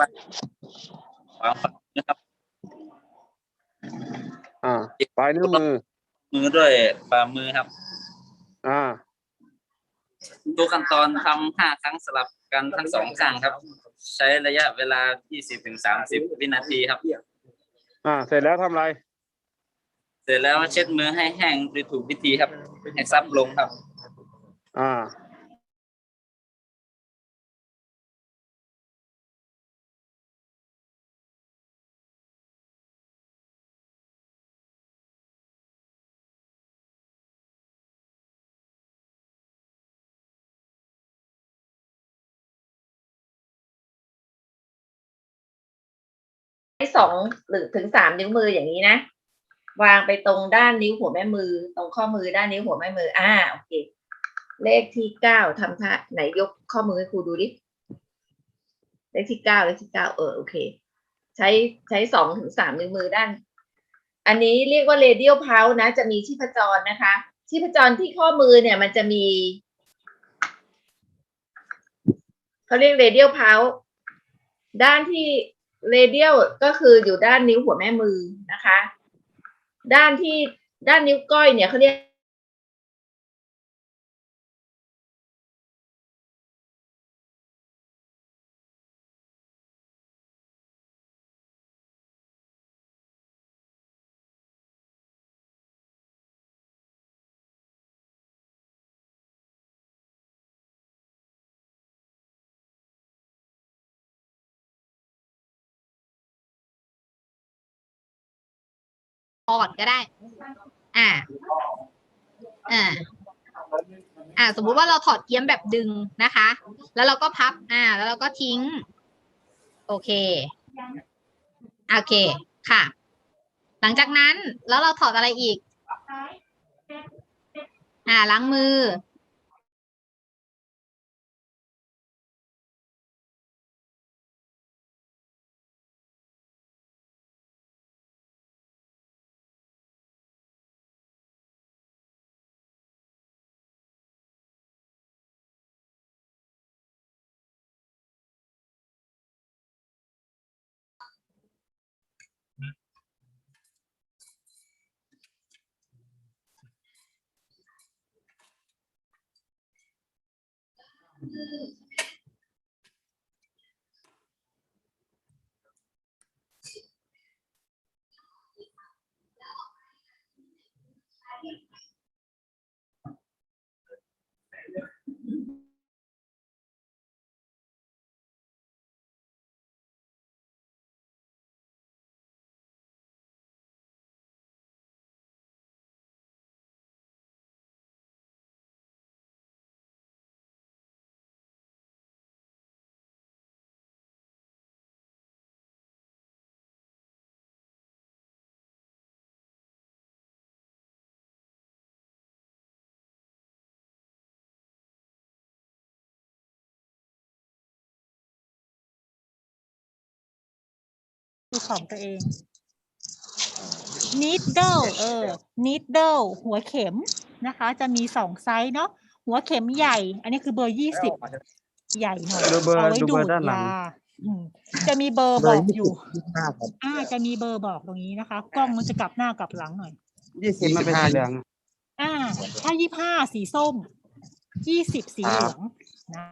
วางฝ่านะครับ อ่าปลายนิ้วมือ มือด้วยฝ่ามือครับ อ่าตัวขั้นตอนทำห้าครั้งสลับกันทั้งสองข้างครับ ใช้ระยะเวลา 20ถึง30 วินาทีครับ อ่า เสร็จแล้วทำอะไร เสร็จแล้วเช็ดมือให้แห้งโดยถูกวิธีครับ ให้ซับลงครับ อ่า สองหรือถึงสามนิ้วมืออย่างนี้นะ วางไปตรงด้านนิ้วหัวแม่มือ ตรงข้อมือด้านนิ้วหัวแม่มือ อ่าโอเค เลขที่เก้าทำท่าไหนยกข้อมือให้ครูดูดิเลขที่เก้าเลขที่เก้าเออโอเค ใช้ใช้สองถึงสามนิ้วมือด้าน อันนี้เรียกว่าเรเดียลเพานะ จะมีชีพจรนะคะ ชีพจรที่ข้อมือเนี่ยมันจะมีเขาเรียกเรเดียลเพาด้านที่ เรเดียลก็คืออยู่ด้านนิ้วหัวแม่มือนะคะ ด้านที่ด้านนิ้วก้อยเนี่ยเขาเรียก ถอดก็ได้ อ่า อ่า อ่า สมมุติว่าเราถอดเอี้ยมแบบดึงนะคะ แล้วเราก็พับ อ่า แล้วเราก็ทิ้ง โอเค โอเค ค่ะ หลังจากนั้น แล้วเราถอดอะไรอีก อ่า ล้างมือ คือของตัวเอง needle เออ needle หัวเข็มนะคะ จะมีสองไซส์เนาะหัวเข็มใหญ่ อันนี้คือเบอร์ยี่สิบใหญ่หน่อยดูเบอร์เอาไว้ดูดูเบอดร์ด้านหลังยาอืมจะมีเบอร์บอกอยู่อ่าจะมีเบอร์บอกตรงนี้นะคะ กล้องมันจะกลับหน้ากลับหลังหน่อย ยี่สิบมันเป็นสีเหลือง อ่า ถ้ายี่ห้าสีส้ม ยี่สิบสีเหลืองนะ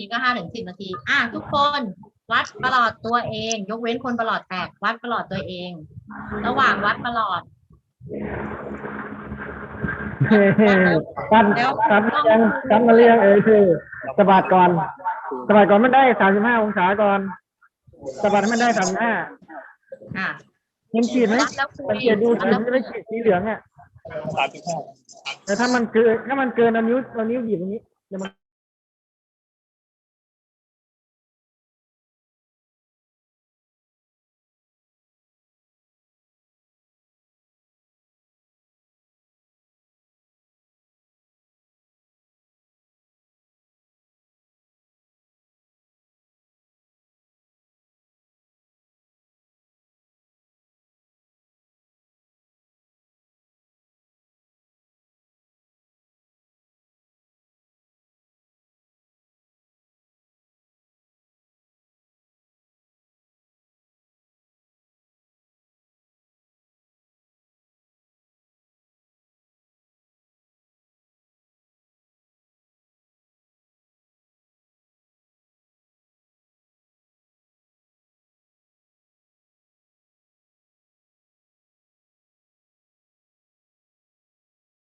ทีก็ห้าถึงสิบนาที อะทุกคนวัดประหลอดตัวเอง ยกเว้นคนประหลอดแตก วัดประหลอดตัวเอง ระหว่างวัดประหลอดกันแล้วกันยังกันมาเรียงเออคือสะบัดก่อนสะบัดก่อนไม่ได้สามสิบห้าองศาก่อนสะบัดให้มันได้สามสิบห้าอะเห็นขีดไหมวัดแล้วคุสังยเกตดูวัขีดดแล้วมันจะได้ขีดสีเหลืองอะแต่ถ้ามันเกินถ้ามันเกินเอานิ้วเอานิ้วหยิบตรงนี้เดี๋ยวมัน